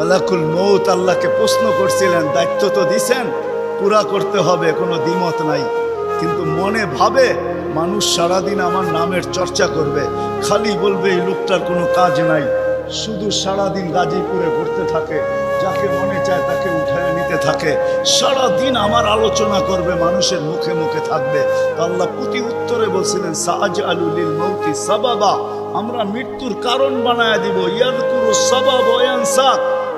মালাকুল মৌত আল্লাহকে প্রশ্ন করছিলেন, দায়িত্ব তো দিছেন, পুরা করতে হবে, কোনো দ্বিমত নাই। কিন্তু মনে ভাবে মানুষ সারাদিন আমার নামের চর্চা করবে, খালি বলবে এই লোকটার কোনো কাজ নাই। শুধু সারাদিন গাজীপুরে ঘুরতে থাকে, যাকে মনে চায় তাকে উঠায় নিতে থাকে। সারাদিন আমার আলোচনা করবে, মানুষের মুখে মুখে থাকবে। আল্লাহ প্রতি উত্তরে বলছিলেন সাজ আলুলিল মৌতি সাবাবা, আমরা মৃত্যুর কারণ বানায় দিব। ইয়াদকুরু সাবাব ওয়ানসাক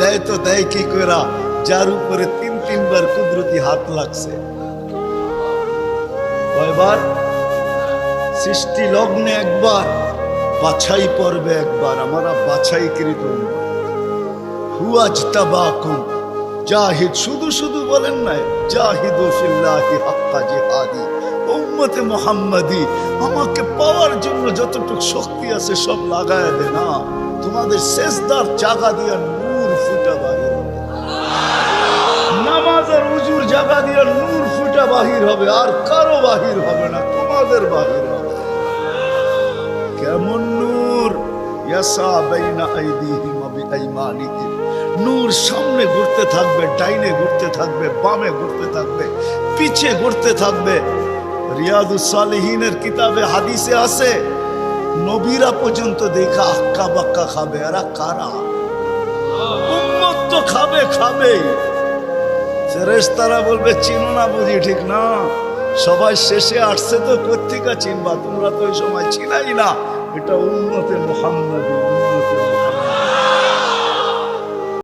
দেয় তো দেয় কি করা যার উপরে তিন তিনবার কুদরতি হাত লাগছে। কয়বার? সৃষ্টি লগ্নে একবার, বাছাই পর্বে একবার। আমরা বাছাইকৃত হুয়াজ তাবাকুম জাহিদ শুধু শুধু বলেন নাই, জাহিদু ফিল্লাহি হাক্কা জিহাদি। উম্মতে মুহাম্মাদি, আমাকে পাওয়ার জন্য যতটুকু শক্তি আছে সব লাগায় দে না। তোমাদের শেষদার জাগা দিয়া ফুটা বাহির হবে। নামাজ উজুর জায়গা দিয়ে নূর ফুটা বাহির হবে, আর কারও বাহির হবে না, তোমাদের বাহির হবে। কেমন নূর? নূর সামনে ঘুরতে থাকবে, ডাইনে ঘুরতে থাকবে, বামে ঘুরতে থাকবে, পিছে ঘুরতে থাকবে। কিতাবে হাদিসে আছে, নবীরা পর্যন্ত দেখা আক্কা বাক্কা খাবে, এরা কারা? তো খাবে খাবে। রেস্তারা বলবে, চিনো না বুঝি, ঠিক না। সবাই শেষে আসছে তো কর্তিকা চিনবা? তোমরা তো ওই সময় চিনাই না। এটা উন্নতে মোহাম্মদ।